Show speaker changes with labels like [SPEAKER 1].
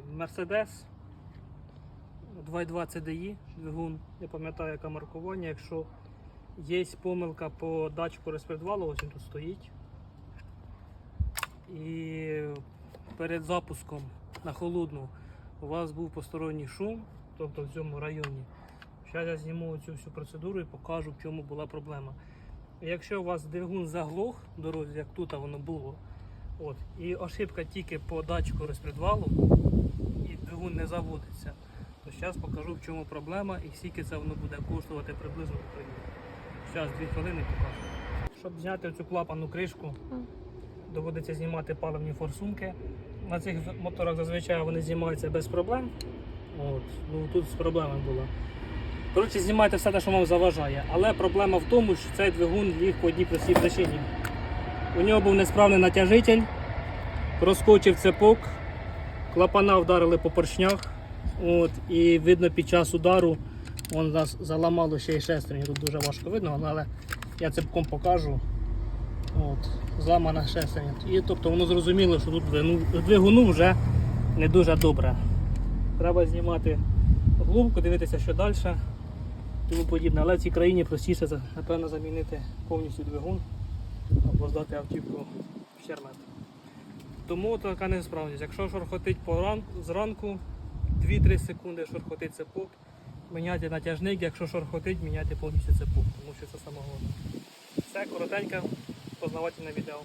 [SPEAKER 1] Mercedes 2.2 CDI двигун, не пам'ятаю яке маркування. Якщо є помилка по датчику розпредвалу, ось він тут стоїть. І перед запуском на холодну у вас був посторонній шум, тобто в цьому районі. Зараз я зніму цю всю процедуру і покажу, в чому була проблема. Якщо у вас двигун заглох дорозі, як тут воно було, от, і ошибка тільки по датчику розпредвалу, і двигун не заводиться, то зараз покажу, в чому проблема і скільки це воно буде коштувати приблизно в Україні. Зараз дві хвилини покажу. Щоб зняти цю клапану кришку, доводиться знімати паливні форсунки. На цих моторах зазвичай вони знімаються без проблем. От, ну тут з проблемами була. Коротше, знімайте все те, що вам заважає. Але проблема в тому, що цей двигун ліг по одній простій причині. У нього був несправний натяжитель, розкочив цепок, клапана вдарили по поршнях. От, і видно під час удару вон нас заламало ще й шестерню. Тут дуже важко видно, але я цепком покажу. От, зламана шестерня. І тобто воно зрозуміло, що тут двигуну вже не дуже добре. Треба знімати глубку, дивитися, що далі, тому подібне. Але в цій країні простіше напевно замінити повністю двигун або здати автівку в чермет. Тому така несправність. Якщо шорхотить зранку 2-3 секунди шорхотить цепок, міняти натяжник, якщо шорхотить, міняти повністю цепок, тому що це саме головне. Це коротеньке, познавательне відео.